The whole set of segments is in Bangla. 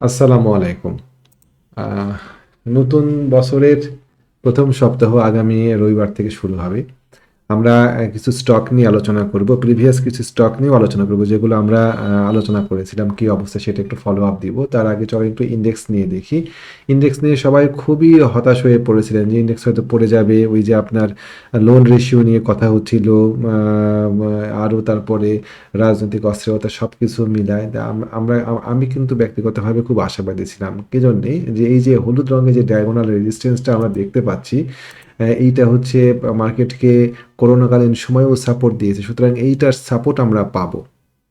আসসালামু আলাইকুম। নতুন বছরের প্রথম সপ্তাহ আগামী রবিবার থেকে শুরু হবে। আমরা কিছু স্টক নিয়ে আলোচনা করব। প্রিভিয়াস কিছু স্টক নিয়েও আলোচনা করব, যেগুলো আমরা আলোচনা করেছিলাম কি অবস্থা সেটা একটু ফলো আপ দিব। তার আগে চলো একটু ইন্ডেক্স নিয়ে দেখি। ইন্ডেক্স নিয়ে সবাই খুবই হতাশ হয়ে পড়েছিলেন যে ইন্ডেক্স হয়তো পড়ে যাবে। ওই যে আপনার লোন রেশিও নিয়ে কথা হচ্ছিল আরও তারপরে রাজনৈতিক অস্থিরতা সব কিছু মিলায় আমরা, আমি কিন্তু ব্যক্তিগতভাবে খুব আশাবাদী ছিলাম। কি জন্যে? যে এই যে হলুদ রঙের যে ডায়াগোনাল রেজিস্ট্যান্সটা আমরা দেখতে পাচ্ছি এইটা হচ্ছে মার্কেটকে করোনাকালীন সময়েও সাপোর্ট দিয়েছে। সুতরাং এইটার সাপোর্ট আমরা পাবো।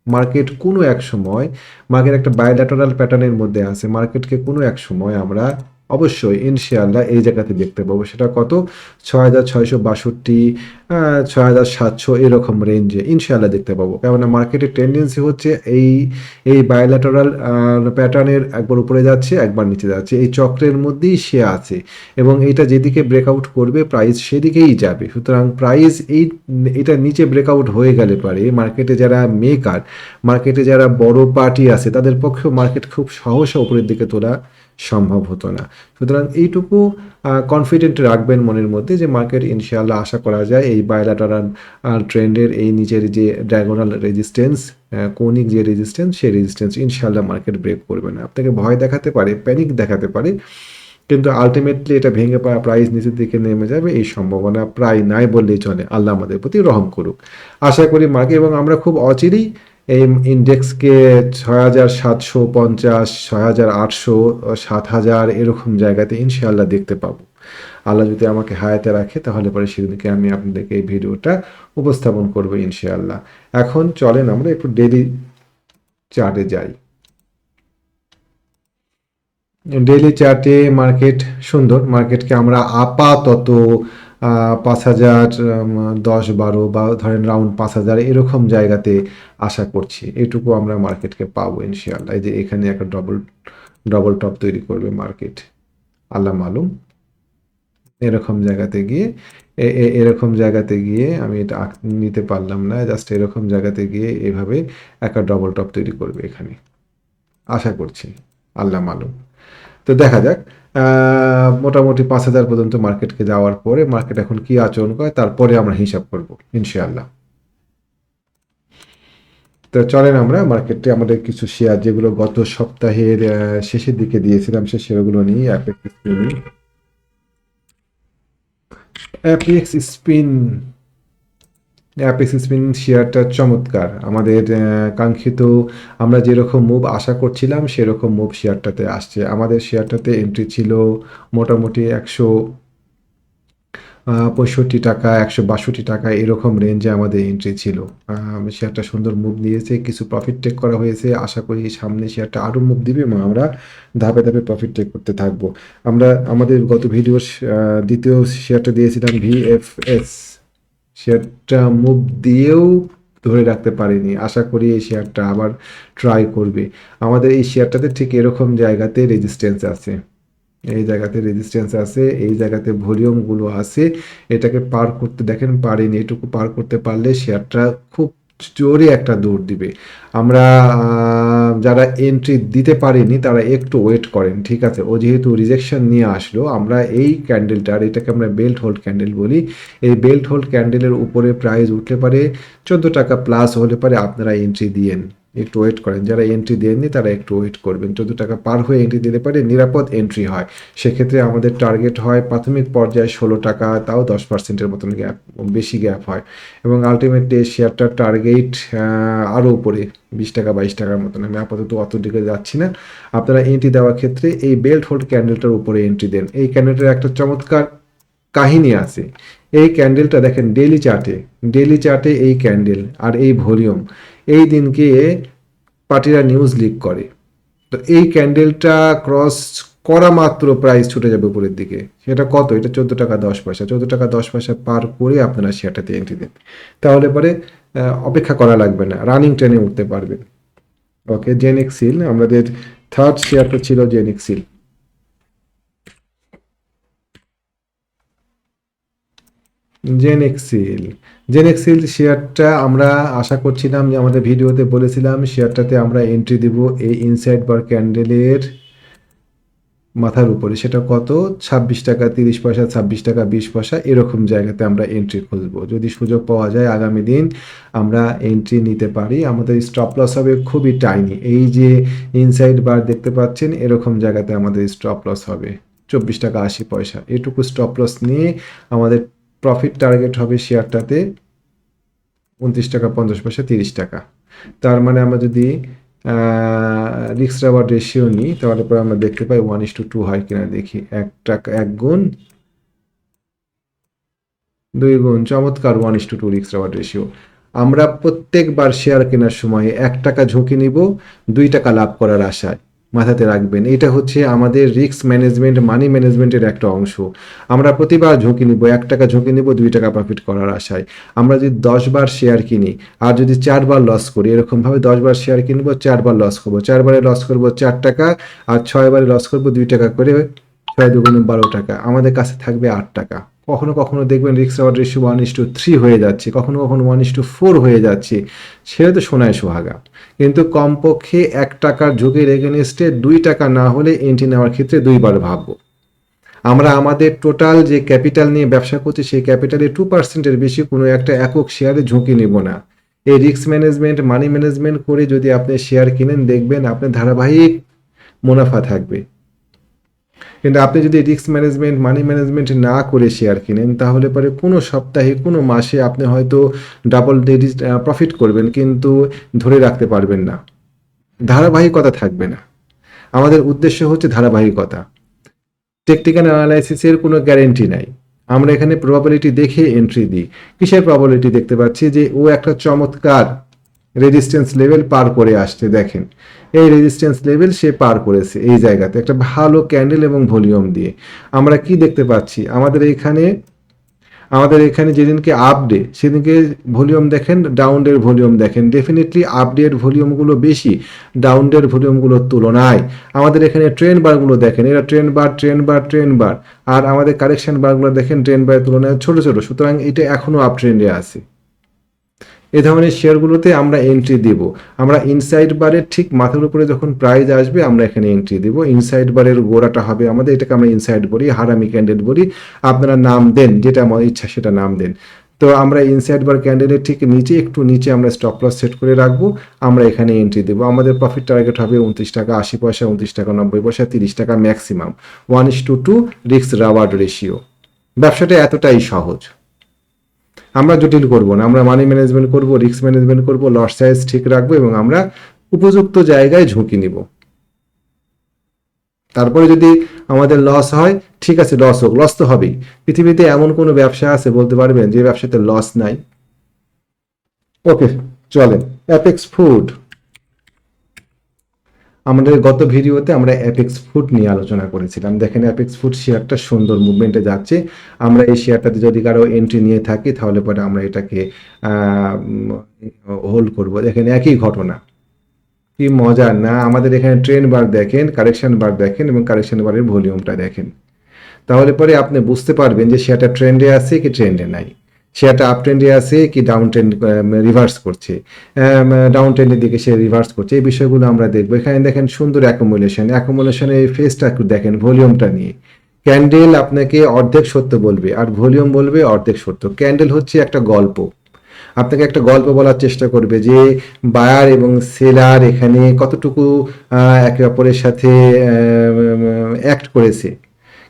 মার্কেট কোনো এক সময়, মার্কেট একটা বায়োল্যাটারাল প্যাটার্নের মধ্যে আছে, মার্কেটকে কোনো এক সময় আমরা অবশ্যই ইনশাআল্লাহ এই জায়গাতে দেখতে পাবো। সেটা কত? ছয় হাজার ছয়শো বাষট্টি ছয় হাজার সাতশো এরকম রেঞ্জে ইনশাআল্লাহ দেখতে পাবো। কেননা মার্কেটের টেন্ডেন্সি হচ্ছে এই এই বায়োল্যাটারাল প্যাটার্নের একবার উপরে যাচ্ছে, একবার নিচে যাচ্ছে। এই চক্রের মধ্যেই সে আছে এবং এটা যেদিকে ব্রেকআউট করবে প্রাইস সেদিকেই যাবে। সুতরাং প্রাইস এই, এটা নিচে ব্রেকআউট হয়ে গেলে পারে মার্কেটে যারা মেকার মার্কেটে যারা বড় পার্টি আছে, তাদের পক্ষেও মার্কেট খুব সহসা উপরের দিকে তোলা সম্ভব হতো না। সুতরাং এইটুকু কনফিডেন্ট রাখবেন মনের মধ্যে যে মার্কেট ইনশাআল্লাহ আশা করা যায় এই বায়োল্যাটারাল ট্রেন্ডের এই নিচের যে ডায়াগোনাল রেজিস্ট্যান্স কৌণিক যে রেজিস্ট্যান্স সেই রেজিস্ট্যান্স ইনশাআল্লাহ মার্কেট ব্রেক করবে না। আপনাকে ভয় দেখাতে পারে প্যানিক দেখাতে পারে, কিন্তু আলটিমেটলি এটা ভেঙে পড়া প্রাইস নিচের দিকে নেমে যাবে এই সম্ভাবনা প্রায় নাই বললেই চলে। আল্লাহ আমাদের প্রতি রহম করুক। আশা করি মার্কেট এবং আমরা খুব অচিরেই এই ইন্ডেক্সকে ছয় হাজার সাতশো পঞ্চাশ, ছয় হাজার আটশো, সাত হাজার এরকম জায়গাতে ইনশাআল্লাহ দেখতে পাবো। আল্লাহ যদি আমাকে হায়াতে রাখে, তাহলে পরে সেদিনকে আমি আপনাদেরকে এই ভিডিওটা উপস্থাপন করব ইনশাআল্লাহ। এখন চলেন আমরা একটু ডেলি চার্টে যাই। ডেইলি চার্টে মার্কেট সুন্দর। মার্কেটকে আমরা আপাতত পাঁচ হাজার দশ বারো বা ধরেন রাউন্ড পাঁচ হাজার এরকম জায়গাতে আশা করছি। এটুকু আমরা মার্কেটকে পাবো ইনশাআল্লাহ। যে এখানে একটা ডবল ডবল টপ তৈরি করবে মার্কেট আল্লাহ মালুম। এরকম জায়গাতে গিয়ে এরকম জায়গাতে গিয়ে আমি এটা নিতে পারলাম না। জাস্ট এরকম জায়গাতে গিয়ে এভাবে একটা ডবল টপ তৈরি করবে এখানে। আশা করছি। আল্লাহ মালুম। তো দেখা যাক মোটামুটি পাঁচ হাজার পর্যন্ত মার্কেটকে যাওয়ার পরে মার্কেট এখন কি আচরণ করে তারপরে আমরা হিসাব করব, ইনশাআল্লাহ। তো চলেন আমরা মার্কেটে আমাদের কিছু শেয়ার যেগুলো গত সপ্তাহের শেষের দিকে দিয়েছিলাম, সে শেয়ারগুলো নিয়ে Apex Spin Apex Spin Apex Spin শেয়ারটা চমৎকার। আমাদের কাঙ্ক্ষিত আমরা যেরকম মুভ আশা করছিলাম, সেরকম মুভ শেয়ারটাতে আসছে। আমাদের শেয়ারটাতে এন্ট্রি ছিল মোটামুটি একশো পঁয়ষট্টি টাকা, একশো বাষট্টি টাকা এরকম রেঞ্জে আমাদের এন্ট্রি ছিল। শেয়ারটা সুন্দর মুভ দিয়েছে কিছু প্রফিট টেক করা হয়েছে। আশা করি সামনে শেয়ারটা আরও মুভ দিবে এবং আমরা ধাপে ধাপে প্রফিট টেক করতে থাকব। আমরা আমাদের গত ভিডিও দ্বিতীয় শেয়ারটা দিয়েছিলাম ভিএফএস শেয়ারটা মুভ দিয়েও ধরে রাখতে পারিনি। আশা করি এই শেয়ারটা আবার ট্রাই করবে। আমাদের এই শেয়ারটাতে ঠিক এরকম জায়গাতে রেজিস্ট্যান্স আছে। এই জায়গাতে রেজিস্ট্যান্স আছে, এই জায়গাতে ভলিউমগুলো আছে। এটাকে পার করতে দেখেন পারেনি। এটুকু পার করতে পারলে শেয়ারটা খুব জোরে একটা দৌড় দিবে। আমরা যারা এন্ট্রি দিতে পারিনি, তারা একটু ওয়েট করেন, ঠিক আছে? ও যেহেতু রিজেকশন নিয়ে আসলো, আমরা এই ক্যান্ডেলটার এটাকে আমরা বেল্ট হোল্ড ক্যান্ডেল বলি, এই বেল্ট হোল্ড ক্যান্ডেলের উপরে প্রাইস উঠতে পারে, চোদ্দ টাকা প্লাস হলে পারে, আপনারা এন্ট্রি দিয়েন। একটু ওয়েট করেন। যারা এন্ট্রি দেননি, তারা একটু ওয়েট করবেন। চোদ্দ টাকা পার হয়ে এন্ট্রি দিতে পারে নিরাপদ এন্ট্রি হয়। সেক্ষেত্রে আমাদের টার্গেট হয় প্রাথমিক পর্যায়ে ষোলো টাকা, তাও দশ পার্সেন্টের মতন গ্যাপ বেশি গ্যাপ হয়। এবং আলটিমেটলি শেয়ারটার টার্গেট আরও উপরে, বিশ টাকা, বাইশ টাকার মতন। আমি আপাতত অত দিকে যাচ্ছি না। আপনারা এন্ট্রি দেওয়ার ক্ষেত্রে এই বেল্ট হোল্ড ক্যান্ডেলটার উপরে এন্ট্রি দেন। এই ক্যান্ডেলটার একটা চমৎকার কাহিনী আছে। এই ক্যান্ডেলটা দেখেন ডেইলি চার্টে ডেইলি চার্টে এই ক্যান্ডেল আর এই ভলিউম এই দিনকে পার্টিরা নিউজ লিক করে। তো এই ক্যান্ডেলটা ক্রস করা মাত্র প্রাইস ছুটে যাবে উপরের দিকে। সেটা কত? এটা চোদ্দ টাকা দশ পয়সা। চোদ্দ টাকা দশ পয়সা পার করে আপনারা শেয়ারটাতে এন্ট্রি দেন। তাহলে পরে অপেক্ষা করা লাগবে না। রানিং ট্রেনে উঠতে পারবেন। ওকে জেনেক্সিল আমাদের থার্ড শেয়ারটা ছিল জেনেক্সিল জেনেক্সিল জেনেক্সিল শেয়ারটা আমরা আশা করছিলাম যে আমাদের ভিডিওতে বলেছিলাম শেয়ারটাতে আমরা এন্ট্রি দিব এই ইনসাইড বার ক্যান্ডেলের মাথার উপরে। সেটা কত? ছাব্বিশ টাকা, তিরিশ পয়সা, ছাব্বিশ টাকা, বিশ পয়সা, এরকম জায়গাতে আমরা এন্ট্রি খুঁজবো। যদি সুযোগ পাওয়া যায়, আগামী দিন আমরা এন্ট্রি নিতে পারি। আমাদের স্টপ লস হবে খুবই টাইনি এই যে ইনসাইড বার দেখতে পাচ্ছেন, এরকম জায়গাতে আমাদের স্টপ লস হবে। চব্বিশ টাকা, আশি পয়সা। এটুকু স্টপ লস নিয়ে আমাদের প্রফিট টার্গেট হবে শেয়ারটাতে উনত্রিশ টাকা, পঞ্চাশ পয়সা, তিরিশ টাকা। তার মানে আমরা যদি রিক্স রাবার রেশিও নিই, তাহলে পরে আমরা দেখতে পাই ওয়ান ইস টু টু হয় কিনা দেখি। এক টাকা, এক গুণ, দুই গুণ, চমৎকার ওয়ান ইস টু টু রিক্স রাবার রেশিও আমরা প্রত্যেকবার শেয়ার কেনার সময় এক টাকা ঝুঁকি নিব, দুই টাকা লাভ করার আশায়। মাথাতে রাখবেন। এটা হচ্ছে আমাদের রিস্ক ম্যানেজমেন্ট মানি ম্যানেজমেন্টের একটা অংশ। আমরা প্রতিবার ঝুঁকি নিব, এক টাকা ঝুঁকি নিব, দুই টাকা প্রফিট করার আশায়। আমরা যদি দশ বার শেয়ার কিনি, আর যদি চারবার লস করি, এরকমভাবে দশবার শেয়ার কিনবো চারবার লস করব। চারবারে লস করব চার টাকা, আর ছয়বারে লস করব দুই টাকা করে, ছয় দুগুণ বারো টাকা। আমাদের কাছে থাকবে আট টাকা। কখনো কখনো দেখবেন রিক্স reward ratio one is to three হয়ে যাচ্ছে, কখনো কখনো ওয়ান ইস টু ফোর হয়ে যাচ্ছে। সেটা তো সোনায় সোহাগা। কিন্তু কমপক্ষে এক টাকার ঝুঁকির এগেনস্টে দুই টাকা না হলে এন্ট্রি নেওয়ার ক্ষেত্রে দুইবার ভাববো। আমরা আমাদের টোটাল যে ক্যাপিটাল নিয়ে ব্যবসা করছি, সেই ক্যাপিটালে টু পার্সেন্টের বেশি কোনো একটা একক শেয়ারে ঝুঁকি নেব না। এই রিস্ক ম্যানেজমেন্ট মানি ম্যানেজমেন্ট করে যদি আপনি শেয়ার কিনেন, দেখবেন আপনার ধারাবাহিক মুনাফা থাকবে। কিন্তু আপনি যদি রিস্ক ম্যানেজমেন্ট মানি ম্যানেজমেন্ট না করে শেয়ার কিনেন, তাহলে পরে কোনো সপ্তাহে, কোনো মাসে আপনি হয়তো ডাবল ডিজিট প্রফিট করবেন, কিন্তু ধরে রাখতে পারবেন না। ধারাবাহিকতা থাকবে না। আমাদের উদ্দেশ্য হচ্ছে ধারাবাহিকতা। টেকটিক্যাল অ্যানালাইসিসের কোনো গ্যারেন্টি নাই। আমরা এখানে প্রবাবিলিটি দেখে এন্ট্রি দিই। কিসের প্রবাবিলিটি দেখতে পাচ্ছি? যে ও একটা চমৎকার রেজিস্ট্যান্স লেভেল পার করে আসছে, দেখেন। এই রেজিস্ট্যান্স লেভেল সে পার করেছে এই জায়গাতে, একটা ভালো ক্যান্ডেল এবং ভলিউম দিয়ে। আমরা কি দেখতে পাচ্ছি? আমাদের এখানে আমাদের এখানে যেদিনকে আপ ডে সেদিনকে ভলিউম দেখেন ডাউনের ভলিউম দেখেন। ডেফিনেটলি আপডের ভলিউমগুলো বেশি ডাউন ডাউনের ভলিউমগুলোর তুলনায়। আমাদের এখানে ট্রেন বারগুলো দেখেন, এরা trend bar trend bar trend bar আর আমাদের কারেকশন বারগুলো দেখেন ট্রেন বারের তুলনায় ছোট ছোট, সুতরাং এটা এখনও আপ ট্রেন্ডে আছে। এ ধরনের শেয়ারগুলোতে আমরা এন্ট্রি দিব। আমরা ইনসাইড বারের ঠিক মাথার উপরে যখন প্রাইজ আসবে, আমরা এখানে এন্ট্রি দিব। ইনসাইড বারের গোড়াটা হবে আমাদের, এটাকে আমরা ইনসাইড বলি, হারামি ক্যান্ডেল বলি। আপনারা নাম দেন, যেটা আমার ইচ্ছা সেটা নাম দেন। তো আমরা ইনসাইড বার ক্যান্ডেলের ঠিক নিচে, একটু নিচে আমরা স্টপ লস সেট করে রাখব, আমরা এখানে এন্ট্রি দেবো। আমাদের প্রফিট টার্গেট হবে উনত্রিশ টাকা আশি পয়সা, উনত্রিশ টাকা নব্বই পয়সা, তিরিশ টাকা maximum one is to two রিক্স রাওয়ার্ড রেশিও ব্যবসাটা এতটাই সহজ। আমরা জটিল করব না, আমরা মানি ম্যানেজমেন্ট করব রিস্ক ম্যানেজমেন্ট করব লস সাইজ ঠিক রাখব এবং আমরা উপযুক্ত জায়গায় ঝুঁকি নিব। তারপরে যদি আমাদের লস হয়, ঠিক আছে লস হোক লস তো হবেই। পৃথিবীতে এমন কোনো ব্যবসা আছে, বলতে পারবেন, যে ব্যবসাতে লস নাই। ওকে চলেন অ্যাপেক্স ফুড আমাদের গত ভিডিওতে আমরা অ্যাপেক্স ফুড নিয়ে আলোচনা করেছিলাম। দেখেন অ্যাপেক্স ফুড শেয়ারটা সুন্দর মুভমেন্টে যাচ্ছে। আমরা এই শেয়ারটাতে যদি কারও এন্ট্রি নিয়ে থাকি, তাহলে পরে আমরা এটাকে হোল্ড করব। দেখেন একই ঘটনা। কি মজা না, আমাদের এখানে ট্রেন বার দেখেন কারেকশন বার দেখেন এবং কারেকশন বারের ভলিউমটা দেখেন। তাহলে পরে আপনি বুঝতে পারবেন যে শেয়ারটা ট্রেন্ডে আছে কি ট্রেন্ডে নাই। শেয়ারটা আপ ট্রেন্ডে আছে কি ডাউন ট্রেন্ড রিভার্স করছে। ডাউন ট্রেন্ডের দিকে সে রিভার্স করছে। এই বিষয়গুলো আমরা দেখব। এখানে দেখেন সুন্দর অ্যাকোমোলেশন অ্যাকোমোলেশনের এই ফেসটা একটু দেখেন ভলিউমটা নিয়ে। ক্যান্ডেল আপনাকে অর্ধেক সত্য বলবে আর ভলিউম বলবে অর্ধেক সত্য। ক্যান্ডেল হচ্ছে একটা গল্প। আপনাকে একটা গল্প বলার চেষ্টা করবে যে বায়ার এবং সেলার এখানে কতটুকু একে অপরের সাথে অ্যাক্ট করেছে।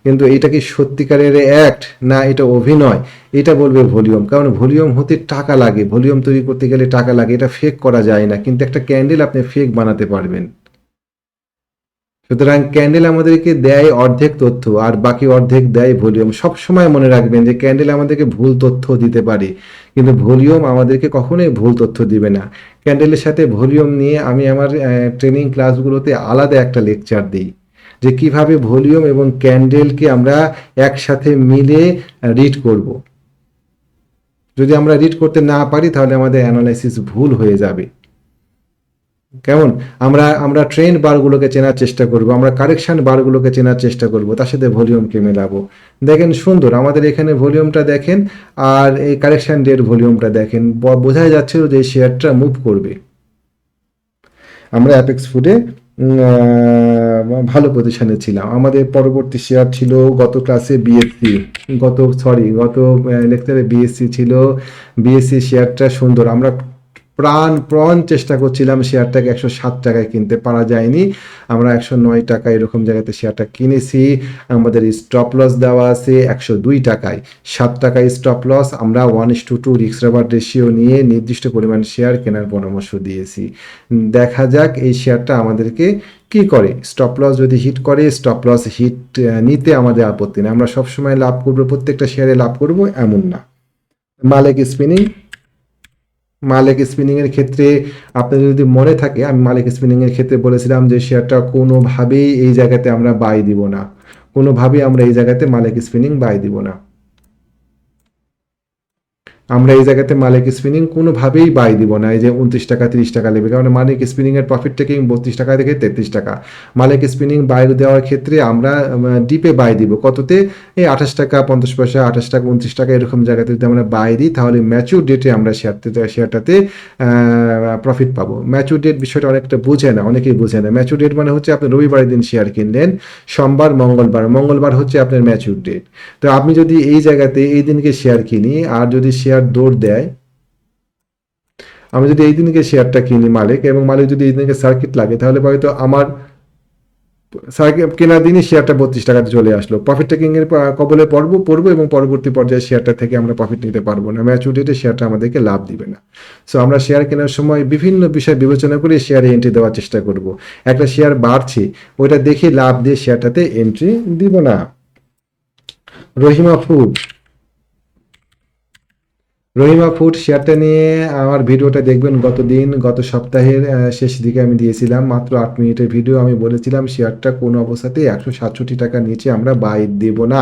কিন্তু এটা কি সত্যিকারের অ্যাক্ট না, এটা অভিনয়। এটা বলবে ভলিউম। কারণ ভলিউম হতে টাকা লাগে। ভলিউম তৈরি করতে গেলে টাকা লাগে। এটা ফেক করা যায় না। কিন্তু একটা ক্যান্ডেল আপনি ফেক বানাতে পারবেন। সুতরাং ক্যান্ডেল আমাদেরকে দেয় অর্ধেক তথ্য আর বাকি অর্ধেক দেয় ভলিউম। সব সময় মনে রাখবেন যে ক্যান্ডেল আমাদেরকে ভুল তথ্য দিতে পারে। কিন্তু ভলিউম আমাদেরকে কখনোই ভুল তথ্য দিবে না। ক্যান্ডেলের সাথে ভলিউম নিয়ে আমি আমার ট্রেনিং ক্লাসগুলোতে আলাদা একটা লেকচার দিই। যে কীভাবে ভলিউম এবং ক্যান্ডেলকে আমরা একসাথে মিলে রিড করব। যদি আমরা রিড করতে না পারি, তাহলে আমাদের অ্যানালাইসিস ভুল হয়ে যাবে। কেমন? আমরা আমরা ট্রেন্ড বারগুলোকে চেনার চেষ্টা করব, আমরা কারেকশন বারগুলোকে চেনার চেষ্টা করব, তার সাথে ভলিউমকে মেলাবো। দেখেন সুন্দর, আমাদের এখানে ভলিউমটা দেখেন, আর এই কারেকশন ডেট ভলিউমটা দেখেন। বোঝাই যাচ্ছিল যে শেয়ারটা মুভ করবে। আমরা অ্যাপেক্স ফুডে ভালো পজিশনে ছিলাম। আমাদের পরবর্তী শেয়ার ছিল গত ক্লাসে বিএসসি গত সরি গত লেকচারে বিএসসি ছিল। বিএসসি শেয়ারটা সুন্দর। আমরা প্রাণ প্রাণ চেষ্টা করছিলাম শেয়ারটাকে একশো সাত টাকায় কিনতে। পারা যায়নি। আমরা একশো নয় টাকা এরকম জায়গাতে শেয়ারটা কিনেছি। আমাদের স্টপ লস দেওয়া আছে একশো দুই টাকায়। সাত টাকায় স্টপ লস আমরা ওয়ান ইস টু টু রিক্স রাবার রেশিও নিয়ে নির্দিষ্ট পরিমাণ শেয়ার কেনার পরামর্শ দিয়েছি। দেখা যাক এই শেয়ারটা আমাদেরকে কি করে। স্টপ লস যদি হিট করে স্টপ লস হিট নিতে আমাদের আপত্তি নেই। আমরা সবসময় লাভ করব, প্রত্যেকটা শেয়ারে লাভ করব, এমন না। মালেক স্পিনিং মালেক স্পিনিং এর ক্ষেত্রে আপনাদের যদি মনে থাকে, আমি মালেক স্পিনিং এর ক্ষেত্রে বলেছিলাম যে শেয়ারটা কোনোভাবেই এই জায়গাতে আমরা বাই দিব না। কোনোভাবেই আমরা এই জায়গাতে মালেক স্পিনিং বাই দিব না। আমরা এই জায়গাতে মালিক স্পিনিং কোনোভাবেই বাই দিব না। এই যে উনত্রিশ টাকা, তিরিশ টাকা নেবে কারণ মালিক স্পিনিং এর প্রফিট টেকিং বত্রিশ টাকা থেকে তেত্রিশ টাকা। মালিক স্পিনিং বাই দেওয়ার ক্ষেত্রে আমরা ডিপে বাই দিব। কততে? এই আঠাশ টাকা, পঞ্চাশ পয়সা, আঠাশ টাকা উনত্রিশ টাকা এরকম জায়গাতে যদি আমরা বাই দিই, তাহলে ম্যাচুর ডেটে আমরা শেয়ারতে শেয়ারটাতে প্রফিট পাবো। ম্যাচুর ডেট বিষয়টা অনেকটা বুঝে না, অনেকেই বুঝে না। ম্যাচুর ডেট মানে হচ্ছে আপনি রবিবারের দিন শেয়ার কিনলেন, সোমবার, মঙ্গলবার। মঙ্গলবার হচ্ছে আপনার ম্যাচুর ডেট তো আপনি যদি এই জায়গাতে এই দিনকে শেয়ার কিনি, আর যদি শেয়ার দৌড় দেয়। আমি যদি এই দিনকে শেয়ারটা কিনি মালিক এবং মালিক যদি এই দিনকে সার্কিট লাগে, তাহলে হয়তো আমার সার্কিট কেনার দিনই শেয়ারটা বত্রিশ টাকাতে চলে আসলো। প্রফিট টেকিং এর কবলে পড়ব, পড়ব এবং পরবর্তী পর্যায়ে শেয়ারটা থেকে আমরা প্রফিট নিতে পারব না। ম্যাচুরিটিতে শেয়ারটা আমাদেরকে লাভ দিবে না। সো আমরা শেয়ার কেনার সময় বিভিন্ন বিষয় বিবেচনা করে শেয়ারে এন্ট্রি দেওয়ার চেষ্টা করব। একটা শেয়ার বাড়ছে, ওইটা দেখে লাভ দিয়ে শেয়ারটাতে এন্ট্রি দিব না। রহিমা ফুড। রহিমা ফুড শেয়ারটা নিয়ে আমার ভিডিওটা দেখবেন গত দিন, গত সপ্তাহের শেষ দিকে আমি দিয়েছিলাম মাত্র আট মিনিটের ভিডিও। আমি বলেছিলাম শেয়ারটা কোনো অবস্থাতেই একশো সাতষট্টি টাকার নিচে আমরা বাই দেব না।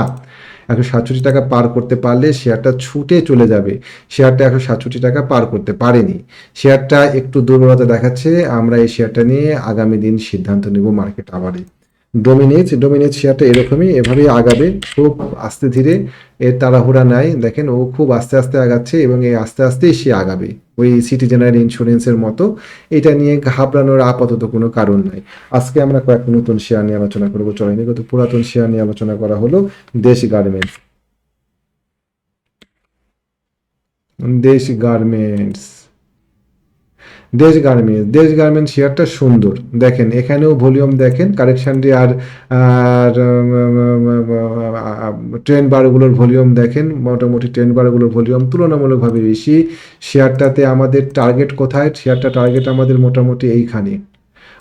একশো সাতষট্টি টাকা পার করতে পারলে শেয়ারটা ছুটে চলে যাবে। শেয়ারটা একশো সাতষট্টি টাকা পার করতে পারেনি। শেয়ারটা একটু দুর্বলতা দেখাচ্ছে। আমরা এই শেয়ারটা নিয়ে আগামী দিন সিদ্ধান্ত নেব মার্কেট আবারে। ডোমিনেজ ডোমিনেজ শেয়ারটা এরকমই, এভাবেই আগাবে, খুব আস্তে ধীরে। এর তাড়াহুড়া নাই, দেখেন ও খুব আস্তে আস্তে আগাচ্ছে এবং এই আস্তে আস্তেই সে আগাবে, ওই সিটি জেনারেল ইন্স্যুরেন্সের মতো। এটা নিয়ে ঘাবড়ানোর আপাতত কোনো কারণ নাই। আজকে আমরা কয়েকটা নতুন শেয়ার নিয়ে আলোচনা করব। চলেন গত পুরাতন শেয়ার নিয়ে আলোচনা করা হলো। দেশ গার্মেন্টস দেশ গার্মেন্টস দেশ গার্মেন্টস দেশ গার্মেন্টস শেয়ারটা সুন্দর। দেখেন, এখানেও ভলিউম দেখেন কারেকশানটি আর আর ট্রেন বারগুলোর ভলিউম দেখেন, মোটামুটি ট্রেন বারগুলোর ভলিউম তুলনামূলকভাবে বেশি। শেয়ারটাতে আমাদের টার্গেট কোথায়? শেয়ারটা টার্গেট আমাদের মোটামুটি এইখানে।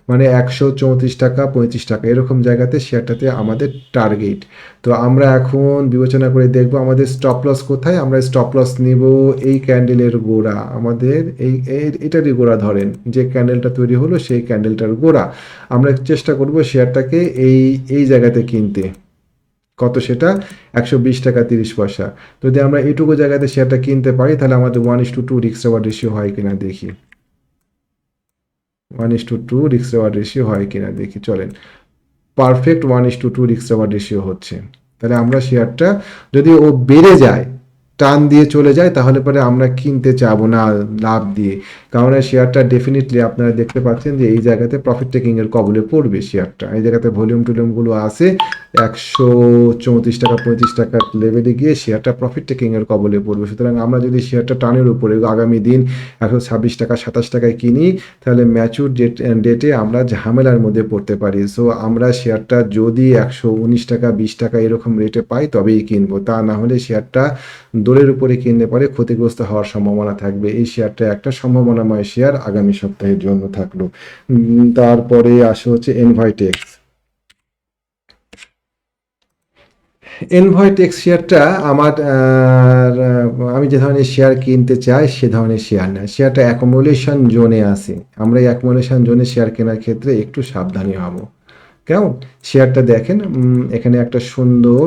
মানে একশো চৌত্রিশ টাকা, পঁয়ত্রিশ টাকা, এরকম জায়গাতে শেয়ারটাতে আমাদের টার্গেট। তো আমরা এখন বিবেচনা করে দেখব আমাদের স্টপ লস কোথায়, আমরা স্টপ লস নিব এই ক্যান্ডেলের গোড়া। আমাদের এই এটারই গোড়া ধরেন, যে ক্যান্ডেলটা তৈরি হলো সেই ক্যান্ডেলটার গোড়া। আমরা চেষ্টা করব শেয়ারটাকে এই এই জায়গাতে কিনতে। কত সেটা? একশো বিশ টাকা তিরিশ পয়সা। যদি আমরা এইটুকু জায়গাতে শেয়ারটা কিনতে পারি, তাহলে আমাদের ওয়ান ইস টু টু রিক্স রেশিও হয় কিনা দেখি। ওয়ান ইস টু টু রিক্স রেওয়ার্ড রেশিও হয় কিনা দেখি, চলেন। Perfect one is to two রিক্স রেওয়ার্ড রেশিও হচ্ছে। তাহলে আমরা শেয়ারটা যদি ও বেড়ে যায় টান দিয়ে চলে যায়, তাহলে পরে আমরা কিনতে চাবো না লাভ দিয়ে। কারণ এই শেয়ারটা ডেফিনেটলি আপনারা দেখতে পাচ্ছেন যে এই জায়গাতে প্রফিট টেকিং এর কবলে পড়বে শেয়ারটা। এই জায়গাতে ভলিউম টলিউমগুলো আছে, একশো চৌত্রিশ টাকা, পঁয়ত্রিশ টাকার লেভেলে গিয়ে শেয়ারটা প্রফিট টেকিং এর কবলে পড়বে। সুতরাং আমরা যদি শেয়ারটা টানের উপরে আগামী দিন একশো ছাব্বিশ টাকা, সাতাশ টাকায় কিনি, তাহলে ম্যাচুর ডেট ডেটে আমরা ঝামেলার মধ্যে পড়তে পারি। সো আমরা শেয়ারটা যদি একশো উনিশ টাকা, বিশ টাকা এরকম রেটে পাই, তবেই কিনবো। তা না হলে শেয়ারটা দোলের উপরে কিনলে পরে ক্ষতিগ্রস্ত হওয়ার সম্ভাবনা থাকবে। এই শেয়ারটা একটা সম্ভাবনাময় শেয়ার আগামী সপ্তাহের জন্য থাকল। তারপরে আসে হচ্ছে এনভাইটেক্স এনভয়েটেক্স শেয়ারটা আমার আমি যে ধরনের শেয়ার কিনতে চাই, সে ধরনের শেয়ার না। শেয়ারটা অ্যাকোমোলেশন জোনে আছে। আমরা এই অ্যাকোমোলেশন জোনে শেয়ার কেনার ক্ষেত্রে একটু সাবধানী হব। কেমন? শেয়ারটা দেখেন এখানে একটা সুন্দর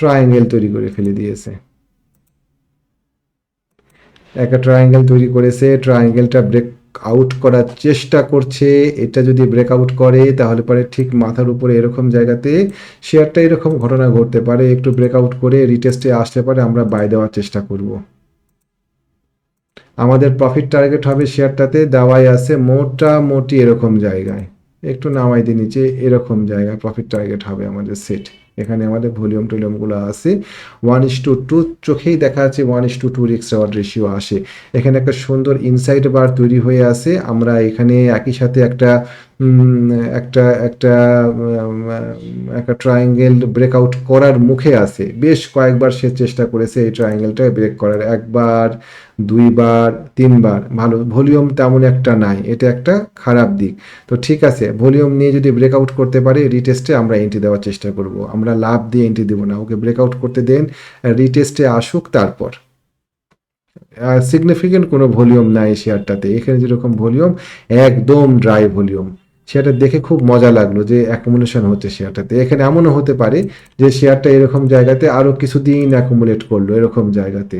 ট্রায়াঙ্গেল তৈরি করে ফেলে দিয়েছে। একটা ট্রায়াঙ্গেল তৈরি করেছে ট্রায়াঙ্গেলটা ব্রেক আউট করার চেষ্টা করছে। এটা যদি ব্রেকআউট করে, তাহলে পরে ঠিক মাথার উপরে এরকম জায়গাতে শেয়ারটা এরকম ঘটনা ঘটতে পারে। একটু ব্রেকআউট করে রিটেস্টে আসতে পারে, আমরা বাই দেওয়ার চেষ্টা করব। আমাদের প্রফিট টার্গেট হবে শেয়ারটাতে দেওয়াই আছে মোটামুটি এরকম জায়গায়। একটু নামাই দিয়ে নিচে, এরকম জায়গায় প্রফিট টার্গেট হবে আমাদের সেট এখানে আমাদের ভলিউম টলিউমগুলো আছে। ওয়ান ইস টু টু চোখেই দেখা যাচ্ছে ওয়ান ইস টু টু রিক্স ওয়ার্ড রেশিও আসে। এখানে একটা সুন্দর ইনসাইড বার তৈরি হয়ে আছে। আমরা এখানে একই সাথে একটা একটা একটা একটা ট্রায়াঙ্গেল ব্রেকআউট করার মুখে আছে। বেশ কয়েকবার সে চেষ্টা করেছে এই ট্রায়াঙ্গেলটা ব্রেক করার। একবার, দুইবার, তিনবার। ভালো ভলিউম তেমন একটা নাই। এটা একটা খারাপ দিক। তো ঠিক আছে ভলিউম নিয়ে যদি ব্রেকআউট করতে পারে রিটেস্টে আমরা এন্ট্রি দেওয়ার চেষ্টা করব। আমরা লাভ দিয়ে এন্ট্রি দেবো না। ওকে ব্রেকআউট করতে দেন রিটেস্টে আসুক তারপর। সিগনিফিকেন্ট কোনো ভলিউম নাই শেয়ারটাতে এখানে যেরকম ভলিউম একদম ড্রাই ভলিউম শেয়ারটা দেখে খুব মজা লাগল যে অ্যাকুমুলেশন হচ্ছে শেয়ারটাতে। এখানে এমনও হতে পারে যে শেয়ারটা এরকম জায়গাতে আরও কিছুদিন অ্যাকুমুলেট করল, এরকম জায়গাতে।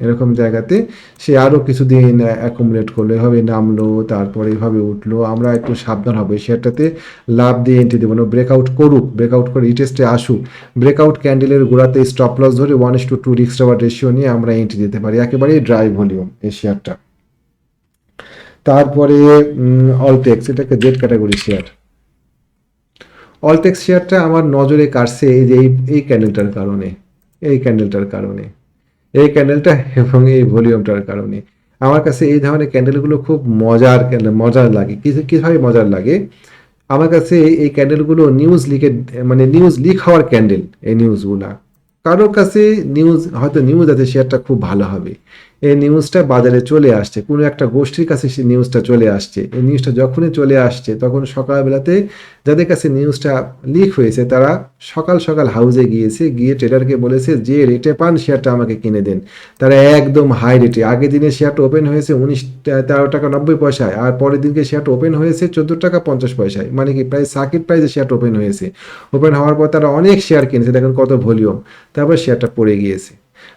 এরকম জায়গাতে সে আরও কিছুদিন অ্যাকুমুলেট করল, এভাবে নামলো, তারপরে এভাবে উঠল। আমরা একটু সাবধান হব শেয়ারটাতে লাভ দিয়ে এন্ট্রি দেবো না। ব্রেকআউট করুক ব্রেকআউট করে রিটেস্টে আসুক। ব্রেকআউট ক্যান্ডেলের গোড়াতে স্টপ লস ধরে ওয়ান ইস টু টু রিক্স রেশিও নিয়ে আমরা এন্ট্রি দিতে পারি। একেবারেই ড্রাই ভলিউম এই শেয়ারটা। তারপরে অলটেক্স এটাকে জেড ক্যাটাগরি শেয়ার অলটেক্স শেয়ারটা আমার নজরে কাটছে এই যে এই ক্যান্ডেলটার কারণে, এই ক্যান্ডেলটার কারণে, এই ক্যান্ডেলটা এবং এই ভলিউমটার কারণে। আমার কাছে এই ধরনের ক্যান্ডেলগুলো খুব মজার মজার লাগে। কীভাবে মজার লাগে? আমার কাছে এই ক্যান্ডেলগুলো নিউজ লিকের মানে নিউজ লিক হওয়ার ক্যান্ডেল এই নিউজগুলা কারোর কাছে নিউজ হয়তো নিউজ আছে শেয়ারটা খুব ভালো হবে। এই নিউজটা বাজারে চলে আসছে। কোনো একটা গোষ্ঠীর কাছে সেই নিউজটা চলে আসছে। এই নিউজটা যখনই চলে আসছে, তখন সকালবেলাতে যাদের কাছে নিউজটা লিক হয়েছে, তারা সকাল সকাল হাউজে গিয়েছে, গিয়ে ট্রেডারকে বলেছে যে রেটে পান শেয়ারটা আমাকে কিনে দেন। তারা একদম হাই রেটে আগের দিনে শেয়ারটা ওপেন হয়েছে উনিশ তেরো টাকা নব্বই পয়সায়, আর পরের দিনকে শেয়ারটা ওপেন হয়েছে চোদ্দ টাকা পঞ্চাশ পয়সায়। মানে কি, প্রায় সার্কিট প্রাইসে শেয়ারটা ওপেন হয়েছে। ওপেন হওয়ার পর তারা অনেক শেয়ার কিনেছে, দেখেন কত ভলিউম তারপর শেয়ারটা পড়ে গিয়েছে।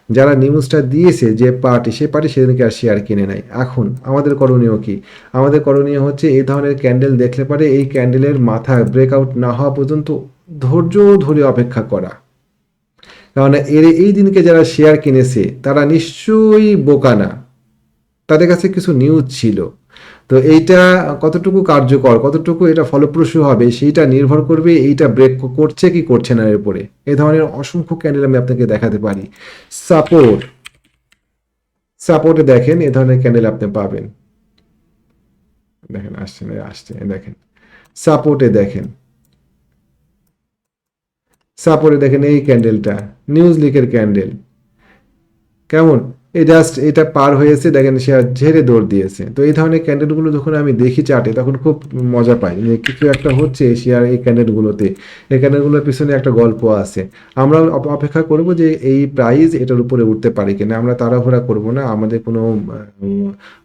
যারা নিউজটা দিয়েছে যে পার্টি সে পার্টি সেদিনকে আর শেয়ার কিনে নেয় এখন আমাদের করণীয় কি? আমাদের করণীয় হচ্ছে এই ধরনের ক্যান্ডেল দেখলে পারে এই ক্যান্ডেলের মাথা ব্রেকআউট না হওয়া পর্যন্ত ধৈর্য ধরে অপেক্ষা করা। কারণ এর এই দিনকে যারা শেয়ার কিনেছে, তারা নিশ্চয়ই বোকা না। তাদের কাছে কিছু নিউজ ছিল। তো এইটা কতটুকু কার্যকর, কতটুকু এটা ফলপ্রসূ হবে, সেইটা নির্ভর করবে এইটা ব্রেক করছে কি করছে না এর উপরে। এই ধরনের অসংখ্য ক্যান্ডেল আমি আপনাকে দেখাতে পারি। সাপোর্ট সাপোর্টে দেখেন, এ ধরনের ক্যান্ডেল আপনি পাবেন। দেখেন, আসছে না, আসছে দেখেন। সাপোর্টে দেখেন। সাপোর্টে দেখেন এই ক্যান্ডেলটা নিউজ লিকের ক্যান্ডেল কেমন? এই জাস্ট এটা পার হয়েছে, দেখেন সে আর ঝেড়ে দৌড় দিয়েছে। তো এই ধরনের ক্যান্ডেলগুলো যখন আমি দেখি চাটে তখন খুব মজা পাই যে কিছু একটা হচ্ছে শেয়ার এই ক্যান্ডেলগুলোতে এই ক্যান্ডেলগুলোর পিছনে একটা গল্প আছে। আমরা অপেক্ষা করব যে এই প্রাইজ এটার উপরে উঠতে পারে কিনা। আমরা তাড়াহুড়া করব না, আমাদের কোনো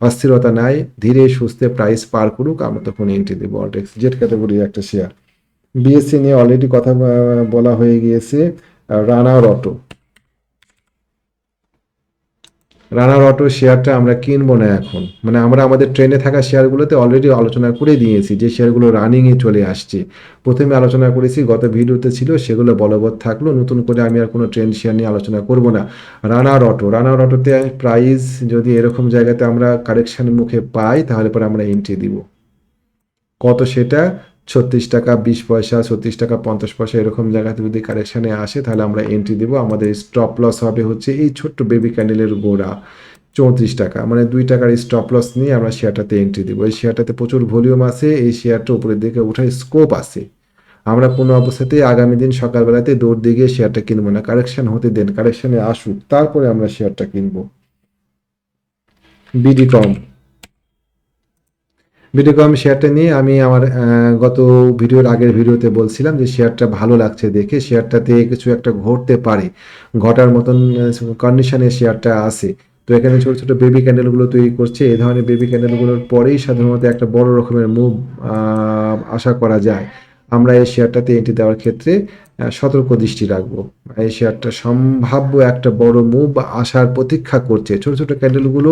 অস্থিরতা নাই। ধীরে সুস্থে প্রাইস পার করুক, আমরা তখন এন্ট্রি দেবো অলটেক্স জেড ক্যাটাগরির একটা শেয়ার বিএসসি নিয়ে অলরেডি কথা বলা হয়ে গিয়েছে রানার অটো রানার অটো শেয়ারটা আমরা কিনবো না এখন। মানে আমরা আমাদের ট্রেনে থাকা শেয়ারগুলোতে অলরেডি আলোচনা করে দিয়েছি যে শেয়ারগুলো রানিংয়ে চলে আসছে। প্রথমে আলোচনা করেছি, গত ভিডিওতে ছিল, সেগুলো বলবৎ থাকল, নতুন করে আমি আর কোনো ট্রেন শেয়ার নিয়ে আলোচনা করব না। রানার অটো রানার অটোতে প্রাইস যদি এরকম জায়গাতে আমরা কারেকশনের মুখে পাই, তাহলে পরে আমরা এন্ট্রি দিব। কত সেটা? ছত্রিশ টাকা, বিশ পয়সা, ছত্রিশ টাকা, পঞ্চাশ পয়সা এরকম জায়গাতে যদি কারেকশানে আসে, তাহলে আমরা এন্ট্রি দেবো। আমাদের স্টপ লস হবে হচ্ছে এই ছোট্ট বেবি ক্যান্ডেলের গোড়া, চৌত্রিশ টাকা। মানে দুই টাকার স্টপ লস নিয়ে আমরা শেয়ারটাতে এন্ট্রি দেবো। এই শেয়ারটাতে প্রচুর ভলিউম আছে, এই শেয়ারটা উপরের দিকে ওঠার স্কোপ আছে। আমরা কোনো অবস্থাতেই আগামী দিন সকালবেলাতে দৌড় দিয়ে শেয়ারটা কিনবো না। কারেকশান হতে দেন কারেকশানে আসুক, তারপরে আমরা শেয়ারটা কিনবো। বিডি কম ভিডিওকম শেয়ারটা নিয়ে আমি আমার গত ভিডিওর আগের ভিডিওতে বলছিলাম যে শেয়ারটা ভালো লাগছে দেখে শেয়ারটাতে কিছু একটা ঘটতে পারে, ঘটার মতন কন্ডিশনে শেয়ারটা আছে। তো এখানে ছোট ছোট বেবি ক্যান্ডেলগুলো তৈরি করছে, এই ধরনের বেবি ক্যান্ডেলগুলোর পরেই সাধারণত একটা বড় রকমের মুভ আশা করা যায়। আমরা এই শেয়ারটাতে এন্ট্রি দেওয়ার ক্ষেত্রে সতর্ক দৃষ্টি রাখব। এই শেয়ারটা সম্ভাব্য একটা বড় মুভ আসার প্রতীক্ষা করছে। ছোট ছোট ক্যান্ডেলগুলো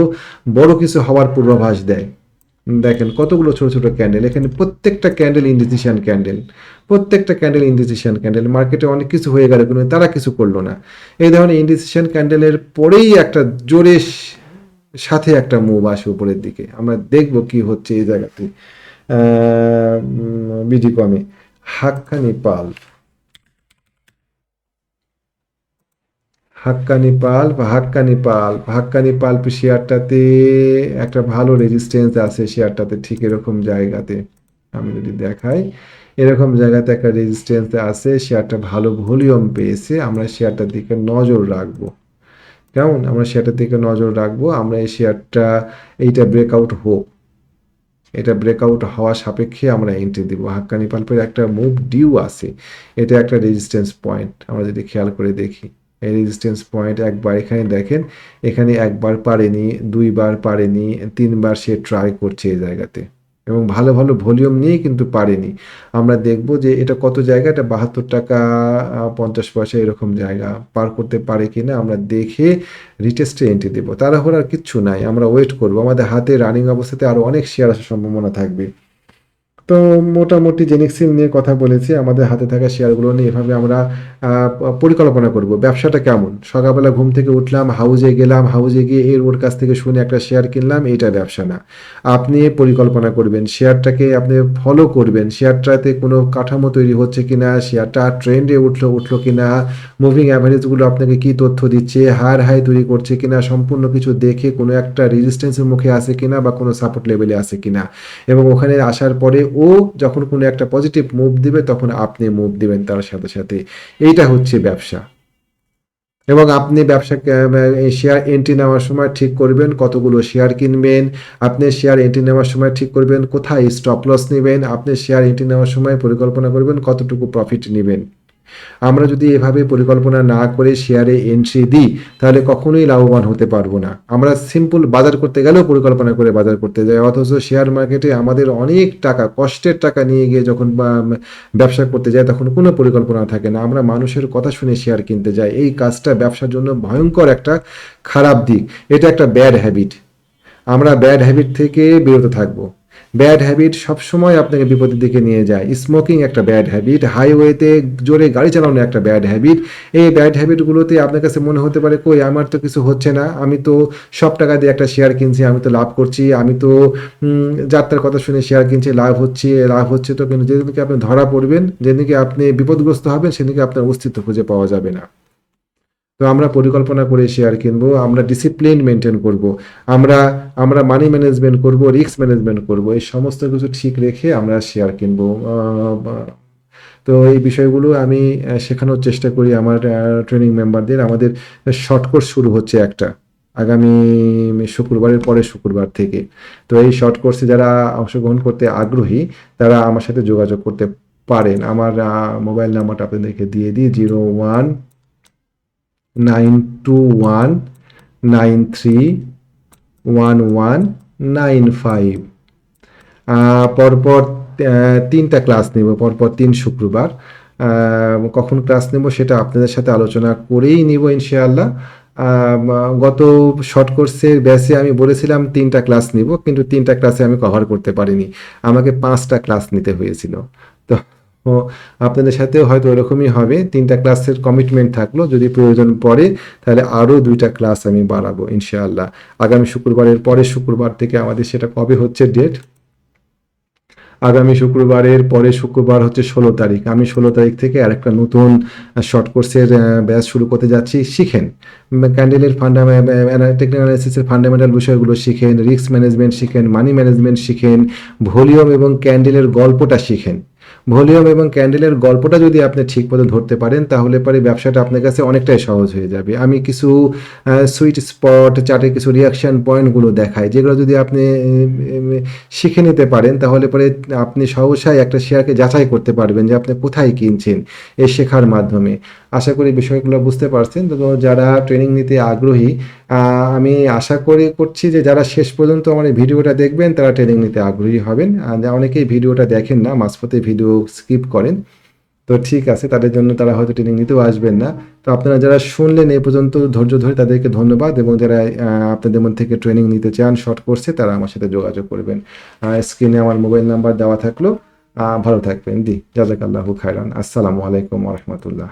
বড় কিছু হওয়ার পূর্বাভাস দেয়। দেখেন, কতগুলো ছোট ছোট ক্যান্ডেল এখানে প্রত্যেকটা ক্যান্ডেল ইনডিসিশন ক্যান্ডেল প্রত্যেকটা ক্যান্ডেল ইনডিসিশন ক্যান্ডেল মার্কেটে অনেক কিছু হয়ে গেল, কিন্তু তারা কিছু করল না। এই ধরনের ইনডিসিশন ক্যান্ডেলের পরেই একটা জোরে সাথে একটা মুভ আসে উপরের দিকে। আমরা দেখব কি হচ্ছে এই জায়গাতে। বিডি কমে। হাক্কানি পাল। হাক্কানি পাল বা হাক্কানি পাল হাক্কানি পাল্প শেয়ারটাতে একটা ভালো রেজিস্ট্যান্স আছে শেয়ারটাতে ঠিক এরকম জায়গাতে। আমি যদি দেখাই, এরকম জায়গাতে একটা রেজিস্ট্যান্স আছে, শেয়ারটা ভালো ভলিউম পেয়েছে, আমরা শেয়ারটার দিকে নজর রাখব। কেমন? আমরা শেয়ারটার দিকে নজর রাখব, আমরা এই শেয়ারটা, এইটা ব্রেকআউট হোক। এটা ব্রেকআউট হওয়া সাপেক্ষে আমরা এন্ট্রি দিব। হাক্কানি পাল্পের একটা মুভ ডিউ আছে। এটা একটা রেজিস্ট্যান্স পয়েন্ট আমরা যদি খেয়াল করে দেখি। রেজিস্ট্যান্স পয়েন্ট একবার এখানে দেখেন, এখানে একবার পারেনি, দুইবার পারেনি, তিনবার সে ট্রাই করছে এই জায়গাতে। এবং ভালো ভালো ভলিউম নিয়ে কিন্তু পারেনি। আমরা দেখব যে এটা কত জায়গা? এটা বাহাত্তর টাকা পঞ্চাশ পয়সা এরকম জায়গা। পার করতে পারে কিনা আমরা দেখে রিটেস্টে এন্ট্রি দেবো। তাড়াহুড়ো আর কিচ্ছু নাই। আমরা ওয়েট করব। আমাদের হাতে রানিং অবস্থাতে আরও অনেক শেয়ার আসার সম্ভাবনা থাকবে। তো মোটামুটি জেনিক্সিম নিয়ে কথা বলেছি, আমাদের হাতে থাকা শেয়ারগুলো নিয়ে এভাবে আমরা পরিকল্পনা করব। ব্যবসাটা কেমন? সকালবেলা ঘুম থেকে উঠলাম হাউজে গেলাম হাউজে গিয়ে এর ওর কাছ থেকে শুনে একটা শেয়ার কিনলাম এটা ব্যবসা না। আপনি পরিকল্পনা করবেন শেয়ারটাকে আপনি ফলো করবেন শেয়ারটাতে কোনো কাঠামো তৈরি হচ্ছে কি না শেয়ারটা ট্রেন্ডে উঠল উঠল কিনা মুভিং অ্যাভারেজগুলো আপনাকে কি তথ্য দিচ্ছে, হার, হাই তৈরি করছে কি না সম্পূর্ণ কিছু দেখে কোনো একটা রেজিস্ট্যান্সের মুখে আছে কিনা বা কোনো সাপোর্ট লেভেলে আছে কিনা। এবং ওখানে আসার পরে ও যখন কোনো একটা পজিটিভ মুভ দিবে, তখন আপনি মুভ দিবেন তার সাথে সাথে। এইটা হচ্ছে ব্যবসা। এবং আপনি ব্যবসা শেয়ার এন্ট্রি নেওয়ার সময় ঠিক করবেন, কতগুলো শেয়ার কিনবেন, আপনি শেয়ার এন্ট্রি নেওয়ার সময় ঠিক করবেন, কোথায় স্টপ লস নেবেন, আপনি শেয়ার এন্ট্রি নেওয়ার সময় পরিকল্পনা করবেন, কতটুকু প্রফিট নেবেন। আমরা যদি এভাবে পরিকল্পনা না করে শেয়ারে এন্ট্রি দিই, তাহলে কখনোই লাভবান হতে পারব না। আমরা সিম্পল বাজার করতে গেলেও পরিকল্পনা করে বাজার করতে যাই, অথচ শেয়ার মার্কেটে আমাদের অনেক টাকা, কষ্টের টাকা নিয়ে গিয়ে যখন ব্যবসা করতে যাই, তখন কোনো পরিকল্পনা থাকে না। আমরা মানুষের কথা শুনে শেয়ার কিনতে যাই। এই কাজটা ব্যবসার জন্য ভয়ঙ্কর একটা খারাপ দিক। এটা একটা ব্যাড হ্যাবিট আমরা ব্যাড হ্যাবিট থেকে বিরত থাকব। ব্যাড হ্যাবিট সবসময় আপনাকে বিপদের দিকে নিয়ে যায়। স্মোকিং একটা ব্যাড হ্যাবিট হাইওয়েতে জোরে গাড়ি চালানো একটা ব্যাড হ্যাবিট এই ব্যাড হ্যাবিটগুলোতে আপনার কাছে মনে হতে পারে, কই, আমার তো কিছু হচ্ছে না। আমি তো সব টাকা দিয়ে একটা শেয়ার কিনছি, আমি তো লাভ করছি। আমি তো যাত্রার কথা শুনে শেয়ার কিনছি, লাভ হচ্ছে লাভ হচ্ছে তো কিন্তু যেদিনকে আপনি ধরা পড়বেন, যেদিনকে আপনি বিপদগ্রস্ত হবেন, সেদিনকে আপনার অস্তিত্ব খুঁজে পাওয়া যাবে না। তো আমরা পরিকল্পনা করে শেয়ার কিনবো, আমরা ডিসিপ্লিন মেনটেন করব, আমরা আমরা মানি ম্যানেজমেন্ট করব রিস্ক ম্যানেজমেন্ট করব, এই সমস্ত কিছু ঠিক রেখে আমরা শেয়ার কিনবো। তো এই বিষয়গুলো আমি শেখানোর চেষ্টা করি আমার ট্রেনিং মেম্বারদের আমাদের শর্ট কোর্স শুরু হচ্ছে একটা, আগামী শুক্রবারের পরে শুক্রবার থেকে। তো এই শর্ট কোর্সে যারা অংশগ্রহণ করতে আগ্রহী, তারা আমার সাথে যোগাযোগ করতে পারেন। আমার মোবাইল নাম্বারটা আপনাদেরকে দিয়ে দিই zero one nine two one nine three one one nine five পরপর তিনটা ক্লাস নেব, পরপর তিন শুক্রবার। কখন ক্লাস নেব সেটা আপনাদের সাথে আলোচনা করেই নিব ইনশাআল্লাহ। গত শর্ট কোর্সের ব্যাচে আমি বলেছিলাম তিনটা ক্লাস নিব, কিন্তু তিনটা ক্লাসে আমি কভার করতে পারিনি। আমাকে পাঁচটা ক্লাস নিতে হয়েছিল। তো ও আপনাদের সাথেও হয়তো ওরকমই হবে। তিনটা ক্লাসের কমিটমেন্ট থাকল, যদি প্রয়োজন পড়ে, তাহলে আরও দুইটা ক্লাস আমি বাড়াবো, ইনশাআল্লাহ। আগামী শুক্রবারের পরের শুক্রবার থেকে আমাদের সেটা কবে হচ্ছে ডেট আগামী শুক্রবারের পরে শুক্রবার হচ্ছে ষোলো তারিখ। আমি ষোলো তারিখ থেকে আরেকটা নতুন শর্ট কোর্সের ব্যাচ শুরু করতে যাচ্ছি। শিখেন। ক্যান্ডেলের ফান্ডা টেকনিক্যাল অ্যানালিসিসের ফান্ডামেন্টাল বিষয়গুলো শিখেন রিস্ক ম্যানেজমেন্ট শিখেন মানি ম্যানেজমেন্ট শিখেন ভলিউম এবং ক্যান্ডেলের গল্পটা শিখেন। ভলিউম এবং ক্যান্ডেলের গল্পটা যদি আপনি ঠিক মতো ধরতে পারেন, তাহলে পরে ব্যবসাটা আপনার কাছে অনেকটাই সহজ হয়ে যাবে। আমি কিছু সুইট স্পট চার্টে কিছু রিয়াকশন পয়েন্টগুলো দেখাই, যেগুলো যদি আপনি শিখে নিতে পারেন, তাহলে পরে আপনি সহসাই একটা শেয়ারকে যাচাই করতে পারবেন যে আপনি কোথায় কিনছেন এই শেখার মাধ্যমে। আশা করি বিষয়গুলো বুঝতে পারছেন। তো যারা ট্রেনিং নিতে আগ্রহী আমি আশা করি করছি যে যারা শেষ পর্যন্ত আমার এই ভিডিওটা দেখবেন, তারা ট্রেনিং নিতে আগ্রহী হবেন। অনেকেই ভিডিওটা দেখেন না, মাঝপথে ভিডিও স্কিপ করেন। তো ঠিক আছে, তাদের জন্য তারা হয়তো ট্রেনিং নিতেও আসবেন না। তো আপনারা যারা শুনলেন এই পর্যন্ত, ধৈর্য ধরে তাদেরকে ধন্যবাদ এবং যারা আপনাদের মধ্যে থেকে ট্রেনিং নিতে চান শর্ট কোর্সে তারা আমার সাথে যোগাযোগ করবেন। স্ক্রিনে আমার মোবাইল নাম্বার দেওয়া থাকল। ভালো থাকবেন। দি জাজাকাল্লাহু খায়রান। আসসালামু আলাইকুম রহমতুল্লাহ।